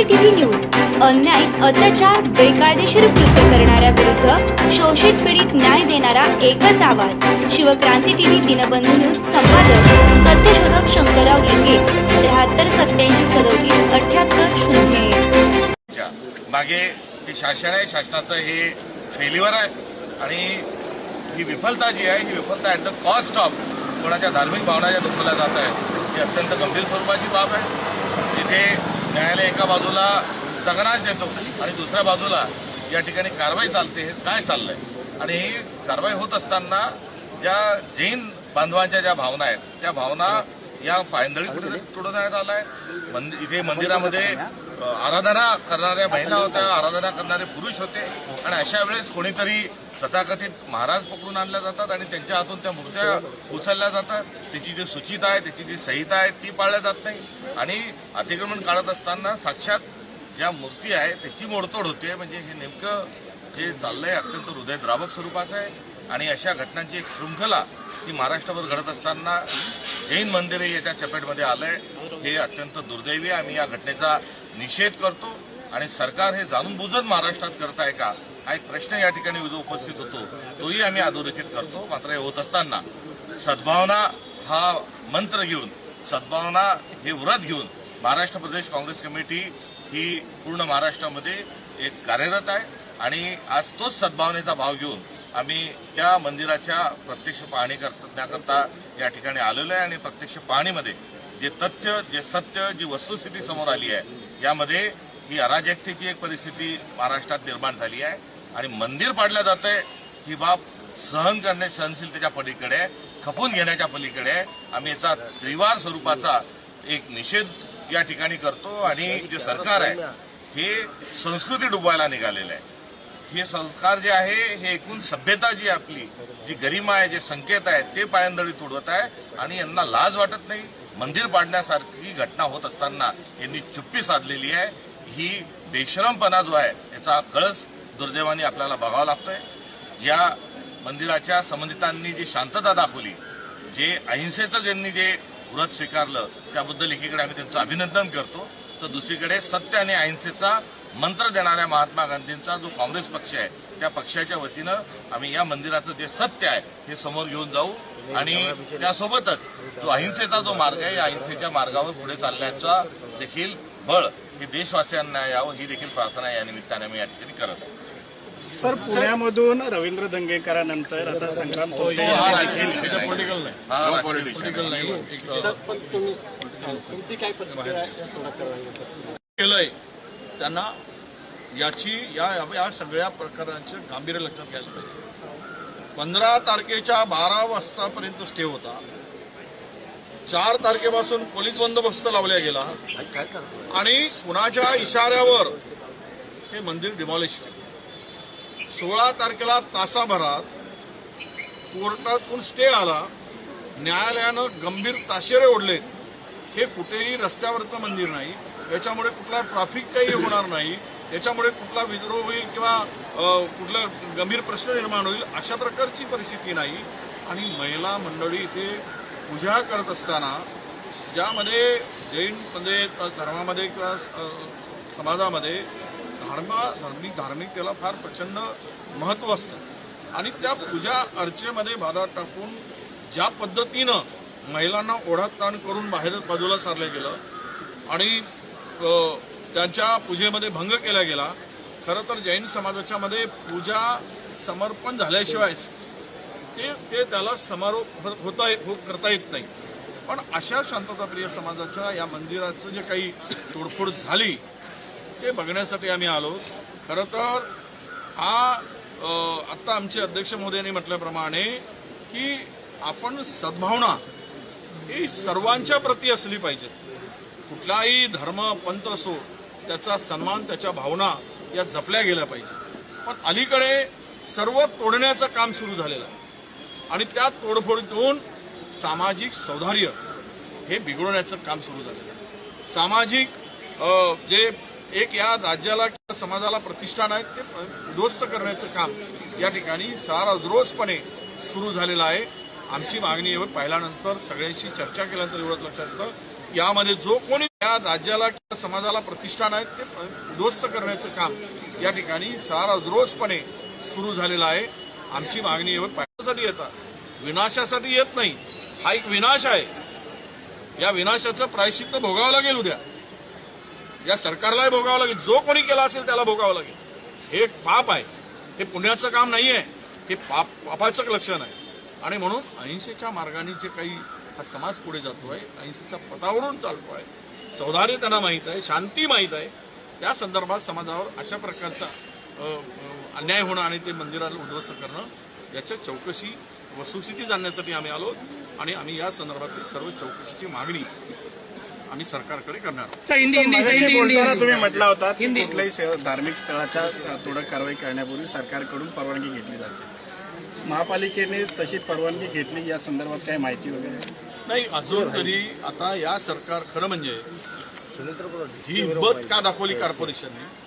क्रांती news अन्याय अत्याचार बेकायदेशीर कृत्य करणाऱ्या विरुद्ध शोषित पीडित न्याय देणारा एकच आवाज. शिवक्रांती टीव्ही दिनबंधू न्यूज संपादक सत्यशोधक शंकरराव लिंगे त्र्याहत्तर सत्याऐंशी सदोतीस अठ्याहत्तर शून्य मागे हे शासन आहे शासनाचं हे फेल्युअर आहे. आणि ही विफलता जी आहे ही विफलता ॲट द कॉस्ट ऑफ कोणाच्या धार्मिक भावना ज्या दुखवल्या जात आहेत ही अत्यंत गंभीर स्वरूपाची बाब आहे. जिथे न्यायालय एका बाजूला स्थगनाच देतो आणि दुसऱ्या बाजूला या ठिकाणी कारवाई चालते हे काय चाललंय? आणि ही कारवाई होत असताना ज्या जैन बांधवांच्या ज्या भावना आहेत त्या भावना या पायंदळी कुठे तुडवण्यात आलाय. मंदिर इथे मंदिरामध्ये आराधना करणाऱ्या महिला होत्या आराधना करणारे पुरुष होते. आणि अशा वेळेस कोणीतरी तथाकथित महाराज पकडून आणल्या जातात आणि त्यांच्या हातून त्या मूर्त्या उचलल्या जातात. त्याची जी सूचिता आहे त्याची जी संहिता आहे ती पाळल्या जात नाही. आणि अतिक्रमण काढत असताना साक्षात ज्या मूर्ती आहे त्याची मोडतोड होते. म्हणजे हे नेमकं जे चाललंय अत्यंत हृदयद्रावक स्वरूपाचं आहे. आणि अशा घटनांची एक शृंखला ती महाराष्ट्रभर घडत असताना जैन मंदिरही याच्या चपेटमध्ये आलंय. हे अत्यंत दुर्दैवी आहे. आम्ही या घटनेचा निषेध करतो. आणि सरकार हे जाणून बुजून महाराष्ट्रात करत आहे का? हा एक प्रश्न या ठिकाणी जो उपस्थित होतो तोही आम्ही अधोरेखित करतो. मात्र हे होत असताना सद्भावना हा मंत्र घेऊन सद्भावना हे व्रत घेऊन महाराष्ट्र प्रदेश काँग्रेस कमिटी ही पूर्ण महाराष्ट्रामध्ये एक कार्यरत आहे. आणि आज तोच सद्भावनेचा भाव घेऊन आम्ही त्या मंदिराच्या प्रत्यक्ष पाहणी करण्याकरता या ठिकाणी आलेलो आहे. आणि प्रत्यक्ष पाहणीमध्ये जे तथ्य जे सत्य जी वस्तुस्थिती समोर आली आहे यामध्ये ही अराजकतेची एक परिस्थिती महाराष्ट्रात निर्माण झाली आहे. आणि मंदिर पाडलं जात आहे ही बाब सहन करणे सहनशीलतेच्या पलीकडे खपून घेण्याच्या पलीकडे. आम्ही याचा त्रिवार स्वरूपाचा एक निषेध या ठिकाणी करतो आणि जे सरकार आहे हे संस्कृती डुबवायला निघालेलं आहे. हे संस्कार जे आहे हे एकूण सभ्यता जी आपली जी गरिमा आहे जे संकेत आहे ते पायंदळी तुडवत आहे आणि यांना लाज वाटत नाही. मंदिर पाडण्यासारखी घटना होत असताना यांनी चुप्पी साधलेली आहे. ही बेशरमपणा जो आहे याचा कळस दुर्दैवाने आपल्याला बघावं लागतंय. या मंदिराच्या संबंधितांनी जी शांतता दाखवली जे अहिंसेचं ज्यांनी जे व्रत स्वीकारलं त्याबद्दल एकीकडे आम्ही त्यांचं अभिनंदन करतो. तर दुसरीकडे सत्य आणि अहिंसेचा मंत्र देणाऱ्या महात्मा गांधींचा जो काँग्रेस पक्ष आहे त्या पक्षाच्या वतीनं आम्ही या मंदिराचं जे सत्य आहे हे समोर घेऊन जाऊ. आणि त्यासोबतच जो अहिंसेचा जो मार्ग आहे या अहिंसेच्या मार्गावर पुढे चालण्याचा देखील बळ हे देशवासियांना यावं ही देखील प्रार्थना या निमित्ताने मी या ठिकाणी करत आहे. सर पुण्यामधून रवींद्र दंगेकरांनंतर आता संग्राम तो हा नाही. पॉलिटिकल हा. केलंय. त्यांना याची या या सगळ्या प्रकारांचं गांभीर्य लक्षात घ्यायला पाहिजे. पंधरा तारखेच्या बारा वाजतापर्यंत स्टे होता. चार तारखेपासून पोलीस बंदोबस्त लावला गेला. आणि कुणाच्या इशाऱ्यावर हे मंदिर डिमॉलिश केलं. सोळा तारखेला तासाभरात कोर्टातून स्टे आला. न्यायालयानं गंभीर ताशेरे ओढले. हे कुठेही रस्त्यावरचं मंदिर नाही. याच्यामुळे कुठला ट्रॅफिक काही होणार नाही. याच्यामुळे कुठला विद्रोह होईल किंवा कुठला गंभीर प्रश्न निर्माण होईल अशा प्रकारची परिस्थिती नाही. आणि महिला मंडळी इथे पूजा करत असताना ज्यामध्ये जैन म्हणजे धर्मामध्ये किंवा समाजामध्ये धार्मा धार्मिक धार्मिकतेला फार प्रचंड महत्त्व असतं. आणि त्या पूजा अर्चेमध्ये बाधा टाकून ज्या पद्धतीनं महिलांना ओढाताण करून बाहेर बाजूला सारलं गेलं आणि त्यांच्या पूजेमध्ये भंग केला गेला खरं तर जैन समाजाच्या मध्ये पूजा समर्पण झाल्याशिवाय ते ते त्याला समारोप हो-, होता हो करता येत नाही. पण अशा शांतताप्रिय समाजाच्या या मंदिराचं जे काही तोडफोड झाली ते बघण्यासाठी आम्ही आलो. खरं तर हा आत्ता आमचे अध्यक्ष महोदयांनी म्हटल्याप्रमाणे की आपण सद्भावना ही सर्वांच्या प्रती असली पाहिजे. कुठलाही धर्म पंथ असो त्याचा सन्मान त्याच्या भावना या जपल्या गेल्या पाहिजे. पण अलीकडे सर्व तोडण्याचं काम सुरू झालेलं आहे. आणि त्या तोडफोडीतून सामाजिक सौधार्य हे बिघडवण्याचं काम सुरू झालेलं आहे. सामाजिक जे एक या राज्याला किंवा समाजाला प्रतिष्ठान आहे ते उद्ध्वस्त करण्याचं काम या ठिकाणी सारा रोजपणे सुरू झालेलं आहे. आमची मागणी एवढं पाहिल्यानंतर सगळ्यांशी चर्चा केल्यानंतर एवढंच लक्षात येतं यामध्ये जो कोणी या राज्याला किंवा समाजाला प्रतिष्ठान आहेत ते उद्ध्वस्त करण्याचं काम या ठिकाणी सारा उद्रोषपणे सुरू झालेलं आहे. आमची मागणी एवढ पाहण्यासाठी येतात विनाशासाठी येत नाही. हा एक विनाश आहे. या विनाशाचं प्रायश्चित्त भोगावं लागेल उद्या. या सरकारलाही भोगावं लागेल. जो कोणी केला असेल त्याला भोगावं लागेल. हे एक पाप आहे. हे पुण्याचं काम नाही आहे हे पाप पापाचं लक्षण आहे. आणि म्हणून अहिंसेच्या मार्गाने जे काही हा समाज पुढे जातोय अहिंसेच्या पथावरून चालतोय सौदार्य त्यांना माहीत आहे शांती माहीत आहे त्या संदर्भात समाजावर अशा प्रकारचा अन्याय होणं आणि ते मंदिराला उद्ध्वस्त करणं याच्या चौकशी वस्तुस्थिती जाणण्यासाठी आम्ही आलो. आणि आम्ही या संदर्भातली सर्व चौकशीची मागणी आम्ही सरकारकडे करणार आहोत. सर हिंदी हिंदी मगाशी हिंदी हिंदी बोलताना तुम्ही म्हटला होता की हिंदी. कुठल्याही से- धार्मिक स्थळाच्या तोडक कारवाई करण्यापूर्वी सरकारकडून परवानगी घेतली जाते. महापालिकेने तशी परवानगी घेतली या संदर्भात काही माहिती वगैरे? नाही अजून तरी आता या सरकार खरं म्हणजे ही हिंमत का दाखवली कॉर्पोरेशनने?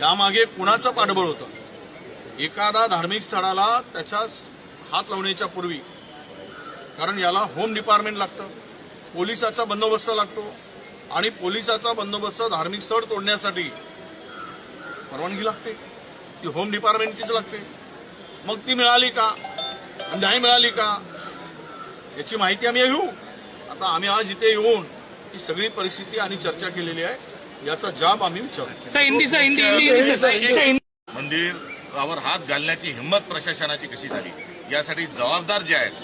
यामागे कुणाचं पाठबळ होतं? एखादा धार्मिक स्थळाला त्याच्या हात लावण्याच्या पूर्वी कारण याला होम डिपार्टमेंट लागतं. पोलिसाचा बंदोबस्त लागतो आणि पोलिसाचा बंदोबस्त धार्मिक स्थळ तोडण्यासाठी परवानगी लागते. ती होम डिपार्टमेंटचीच लागते. मग ती मिळाली का? नाही मिळाली का? याची माहिती आम्ही घेऊ. आता आम्ही आज इथे येऊन ही सगळी परिस्थिती आणि चर्चा केलेली आहे. याचा जाब आम्ही विचारू. Sir Hindi sir Hindi Hindi Hindi sir sir, Hindi. मंदिरावर हात घालण्याची हिंमत प्रशासनाची कशी झाली? यासाठी जबाबदार जे आहेत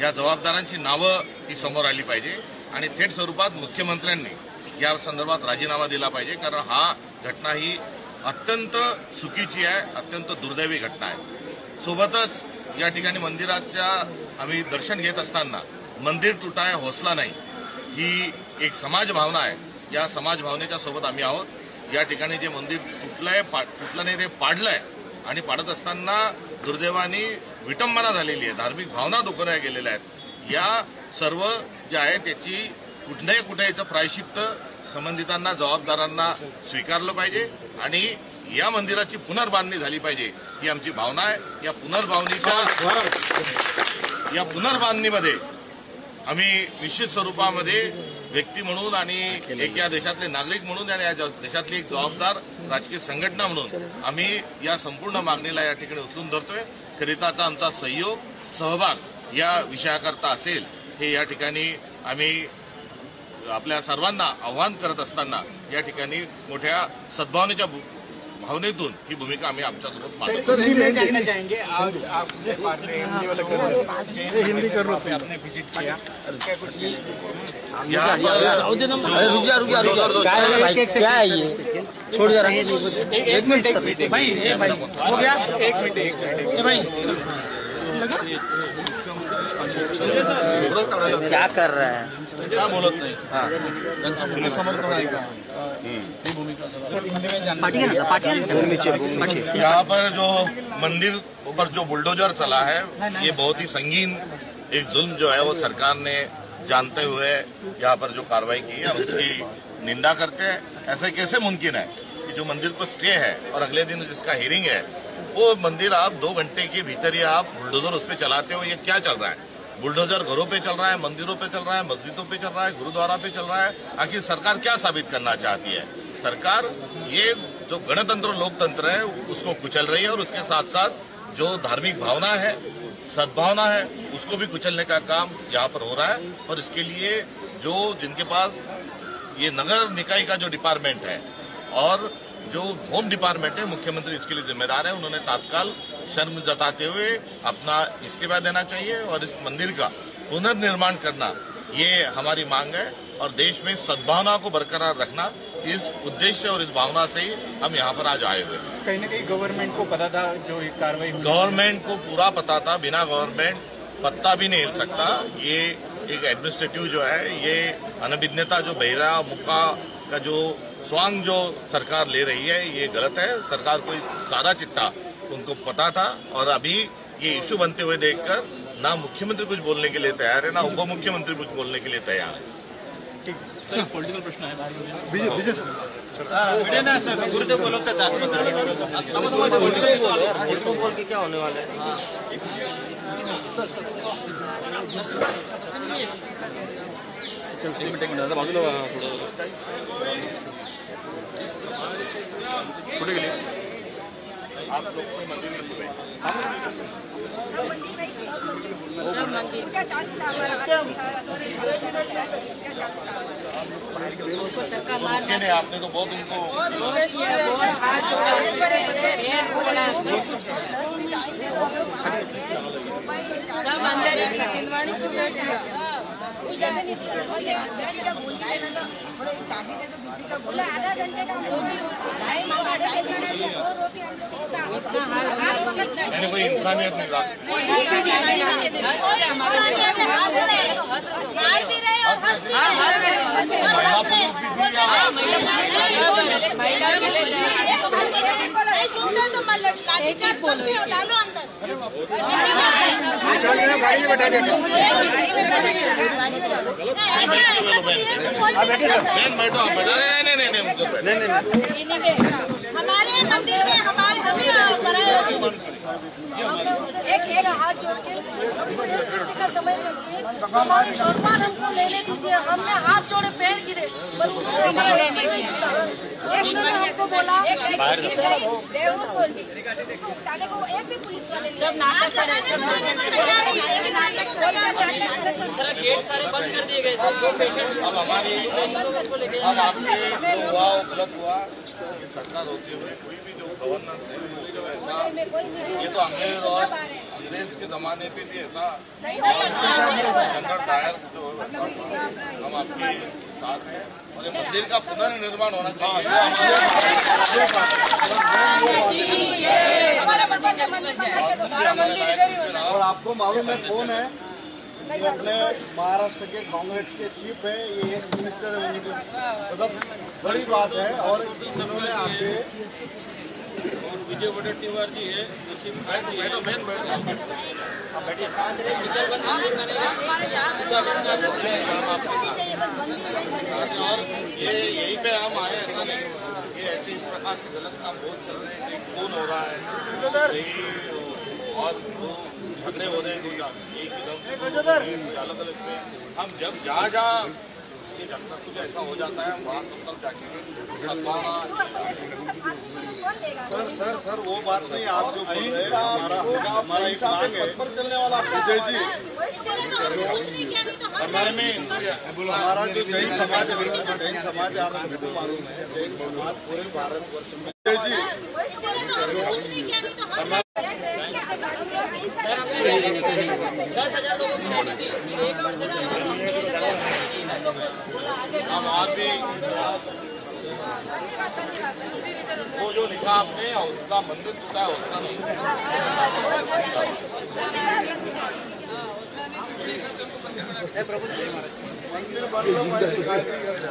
या जबाबदारांची नावं ही समोर आली पाहिजे. आणि थेट स्वरूपात मुख्यमंत्र्यांनी या संदर्भात राजीनामा दिला पाहिजे. कारण हा घटना ही अत्यंत चुकीची आहे अत्यंत दुर्दैवी घटना आहे. सोबतच या ठिकाणी मंदिराच्या आम्ही दर्शन घेत असताना मंदिर तुटाय हौसला नाही ही एक समाज भावना आहे. या समाज भावनेच्या सोबत आम्ही आहोत. या ठिकाणी जे मंदिर तुटलंय पा- तुटलं नाही ते पाडलंय. आणि पाडत असताना दुर्दैवानी विटंबना झालेली आहे धार्मिक भावना दुखवल्या गेलेल्या आहेत. या सर्व जे आहे त्याची कुठल्याही कुठे याचं प्रायश्चित्त संबंधितांना जबाबदारांना स्वीकारलं पाहिजे आणि या मंदिराची पुनर्बांधणी झाली पाहिजे ही आमची भावना आहे. या पुनर्बांधणीच्या या पुनर्बांधणीमध्ये आम्ही निश्चित स्वरूपामध्ये व्यक्ती म्हणून आणि एक या देशातले नागरिक म्हणून आणि या देशातली एक जबाबदार राजकीय संघटना म्हणून आम्ही या संपूर्ण मागणीला या ठिकाणी उचलून धरतोय. करिताचा आमचा सहयोग सहभाग या विषयाकरता असेल हे या ठिकाणी आम्ही आपल्या सर्वांना आव्हान करत असताना या ठिकाणी मोठ्या सद्भावनेच्या भावनेतून ही भूमिका आम्ही आमच्यासोबत मांडतो जानना चाहेंगे आज आपने हिंदी कर आपने विज़िट किया. जा जा जा क्या है है ये? छोड़ जरा एक मिनट एक मिनट. भाई भाई हो गया? एक मिनट एक मिनट भाई. क्या कर रहा है? का बोलत नाही? त्यांचं भूमी समर्थन आहे का? ही यहाँ पर जो मंदिर पर जो बुलडोजर चला है ये बहुत ही संगीन एक जुल्म जो है वो सरकार ने जानते हुए यहाँ पर जो कार्रवाई की है उसकी निंदा करते हैं। ऐसे कैसे मुमकिन है कि जो मंदिर को स्टे है और अगले दिन जिसका हियरिंग है वो मंदिर आप दो घंटे के भीतर ही आप बुलडोजर उस पर चलाते हो ये क्या चल रहा है? बुलडोजर घरों पे चल रहा है, मंदिरों पे चल रहा है, मस्जिदों पे चल रहा है, गुरुद्वारा पे चल रहा है। आखिर सरकार क्या साबित करना चाहती है? सरकार ये जो गणतंत्र, लोकतंत्र है, उसको कुचल रही है और उसके साथ साथ जो धार्मिक भावना है, सद्भावना है, उसको भी कुचलने का काम यहाँ पर हो रहा है। और इसके लिए जो जिनके पास ये नगर निकाय का जो डिपार्टमेंट है और जो होम डिपार्टमेंट है मुख्यमंत्री इसके लिए जिम्मेदार है। उन्होंने तात्काल शर्म जताते हुए अपना इस्तीफा देना चाहिए और इस मंदिर का पुनर्निर्माण करना ये हमारी मांग है। और देश में सद्भावना को बरकरार रखना इस उद्देश्य और इस भावना से ही हम यहाँ पर आज आए हुए हैं। कहीं ना कहीं गवर्नमेंट को पता था जो ये कार्रवाई गवर्नमेंट को पूरा पता था बिना गवर्नमेंट पत्ता भी नहीं हिल सकता। ये एक एडमिनिस्ट्रेटिव जो है ये अनभिज्ञता जो बहिरा मुखा का जो स्वांग जो सरकार ले रही है ये गलत है। सरकार को इस सारा चिट्ठा उनको पता था और अभी ये इश्यू बनते हुए देखकर ना मुख्यमंत्री कुछ बोलने के लिए तैयार है ना उप मुख्यमंत्री कुछ बोलने के लिए तैयार है। बोल के क्या होने वाला है बाजूला थोडं कुठे गेले. आप लोग मंदिर में सुबह आपने तो बहुत उनको सब अंदर आधा घंटे का टाइम आधे घंटे यानी कोई इंसानियत नहीं रहा मार भी रहे हो हंस भी रहे हो। महिला पुलिस भी थी या महिला के लिए नहीं सुनते तो मतलब लाठी चार्ज करते हो डालो अंदर। बहन बैठो आप बैठो नहीं नहीं नहीं हमारे मंदिर में हमारे एक एक हाथ जोड़ के हमको एक घंटे का समय दीजिए। हमारे हमको लेने दीजिए। हमने हाथ जोड़े पैर गिरे पर एक ने हमको बोला एक बेहोश हो गई जाने को एक भी पुलिस वाले सब नाटक गेट सारे बंद कर दिए गए जो पेशेंट अब हमारी अब आपने हुआ वो गलत हुआ सरकार होते हुए कोई गवर्नेंस है वो ऐसा ये तो अंग्रेज़ और अंग्रेज़ के जमाने पे भी ऐसा जनरल डायर जो हम आपके साथ हैं और ये मंदिर का पुनर्निर्माण होना चाहिए। हमारा मंदिर का मंदिर हमारा मंदिर इधर ही और आपको मालूम है कौन है? ये अपने महाराष्ट्र के कांग्रेस के चीफ है ये एक मिनिस्टर है उनकी मतलब बड़ी बात है और इन्होंने आपके विजय वडेट्टीवार जी है। बैठो बैठो बहन बैठो और ये यहीं पे हम आए ऐसा नहीं ये ऐसे इस प्रकार के गलत काम बहुत कर रहे हैं खून हो रहा है। और झगड़े हो रहे हैं कोई एक इधर अलग अलग पे हम जब जहाँ जहाँ ये जब तक कुछ ऐसा हो जाता है वहाँ तब तक जाके सर सर सर वो बात नहीं आप जो बोल रहे हैं हमारा हमारा एक मांग है पर चलने वाला विजय जी इसीलिए तो हमने कुछ नहीं किया नहीं तो हम हमारे में हमारा जो जैन समाज है जैन समाज है आप सबको मालूम है जैन समाज पूरे भारत वर्ष में विजय जी इसीलिए तो हमने कुछ नहीं किया नहीं तो हम हम आज भी वो जो लिखा आपने उसका मंदिर टूटा है उसका नहीं।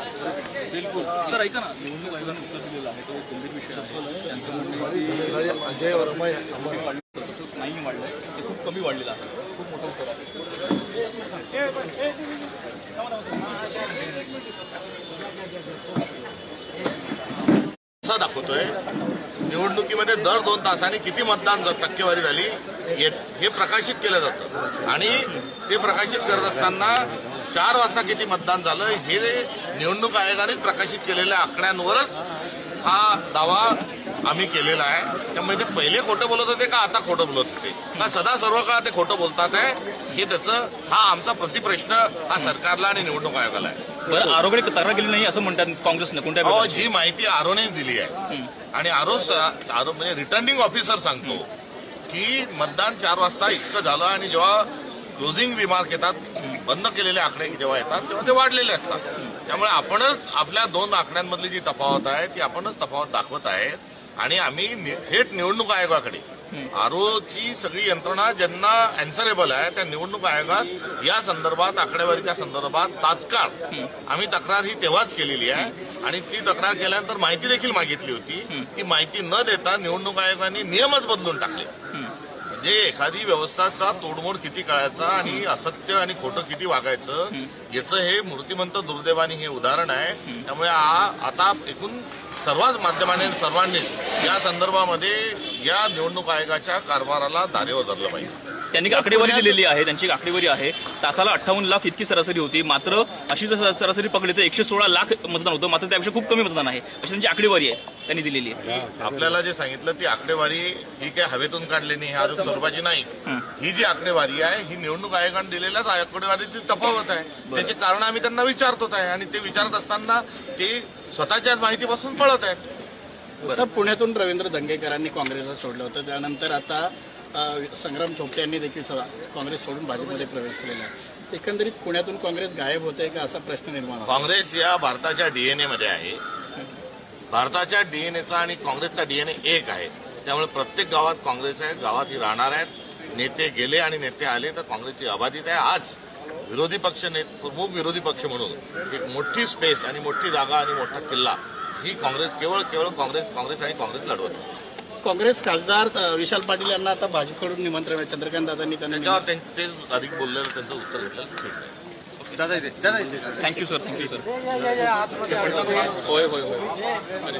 सर ऐका ना. निवडणूक आयोगाने उत्तर दिलेलं आहे तो गंभीर विषय आहे त्यांचं म्हणणं आहे अजय वर्मा तसं नाही वाढलं ते खूप कमी वाढलेलं आहे. खूप मोठं उत्तर आहे. असा दाखवतोय. निवडणुकीमध्ये दर दोन तासांनी किती मतदान टक्केवारी झाली हे हे प्रकाशित केलं जातं. आणि ते प्रकाशित करत असताना चार वाजता किती मतदान झालं हे निवडणूक आयोगानेच प्रकाशित केलेल्या आकड्यांवरच हा दावा आम्ही केलेला आहे. त्यामुळे ते पहिले खोटं बोलत होते का आता खोटं बोलत होते? का सदा सर्व काळ ते खोटं बोलतात आहे? हे त्याचं हा आमचा प्रतिप्रश्न हा सरकारला आणि निवडणूक आयोगाला आहे. बरं आरोग्य तक्रार केली नाही असं म्हणतात काँग्रेसनं. कोणत्या? जी माहिती आरोनेच दिली आहे. आणि आरो आरो म्हणजे रिटर्निंग ऑफिसर सांगतो की मतदान चार वाजता इतकं झालं आणि जेव्हा क्लोजिंग रिमार्क येतात बंद केलेले आकडे जेव्हा येतात तेव्हा ते वाढलेले असतात. त्यामुळे आपणच आपल्या दोन आकड्यांमधली जी तफावत आहे ती आपणच तफावत दाखवत आहेत. आणि आम्ही थेट निवडणूक आयोगाकडे आरोची सगळी यंत्रणा ज्यांना अँसरेबल आहे त्या निवडणूक आयोगात या संदर्भात आकडेवारीच्या संदर्भात तात्काळ आम्ही तक्रार ही तेव्हाच केलेली आहे. आणि ती तक्रार केल्यानंतर माहिती देखील मागितली होती ती माहिती न देता निवडणूक आयोगाने नियमच बदलून टाकले. म्हणजे एखादी व्यवस्थाचा तोडमोड किती करायचा आणि असत्य आणि खोटं किती वागायचं याचं हे मूर्तिमंत दुर्दैवानी हे उदाहरण आहे. त्यामुळे आ- आता एकूण सर्वच माध्यमाने सर्वांनी या संदर्भामध्ये या निवडणूक आयोगाच्या कारभाराला धारेवर धरलं पाहिजे. त्यांनी आकडेवारी दिलेली आहे त्यांची आकडेवारी आहे. तासाला अठ्ठावन्न लाख इतकी सरासरी होती. मात्र अशी जर सरासरी पकडली तर एकशे सोळा लाख मतदान होतं. मात्र त्यापेक्षा खूप कमी मतदान आहे. अशी त्यांची आकडेवारी आहे त्यांनी दिलेली आहे. आपल्याला जे सांगितलं ती आकडेवारी ही काय हवेतून काढलेली नाही आरोप स्वरूपाची नाही. ही. जी आकडेवारी आहे ही निवडणूक आयोगाने दिलेल्याच आकडेवारीची तफावत आहे. त्याचे कारण आम्ही त्यांना विचारतोच आहे. आणि ते विचारत असताना ते स्वतःच्याच माहितीपासून पळत आहेत. सर पुण्यातून रवींद्र दंगेकरांनी काँग्रेसला सोडलं होतं. त्यानंतर आता संग्राम थोपटे यांनी देखील काँग्रेस सोडून भाजपमध्ये प्रवेश केलेला आहे. एकंदरीत पुण्यातून काँग्रेस गायब होते का असा प्रश्न निर्माण काँग्रेस या भारताच्या डीएनए मध्ये आहे. भारताच्या डीएनएचा आणि काँग्रेसचा डीएनए एक आहे. त्यामुळे प्रत्येक गावात काँग्रेस आहे गावात ही राहणार आहेत. नेते गेले आणि नेते आले तर काँग्रेसची अबाधित आहे. आज विरोधी पक्ष ने प्रमुख विरोधी पक्ष म्हणून एक मोठी स्पेस आणि मोठी जागा आणि मोठा किल्ला ही काँग्रेस केवळ केवळ काँग्रेस काँग्रेस आणि काँग्रेस लढवत आहे काँग्रेस खासदार विशाल पाटील यांना आता भाजपकडून निमंत्रण आहे. चंद्रकांत दादांनी त्यांना ते अधिक बोललेलं त्यांचं उत्तर घेतलं ठीक आहे. थँक्यू सर थँक्यू सर होय होय होय. आणि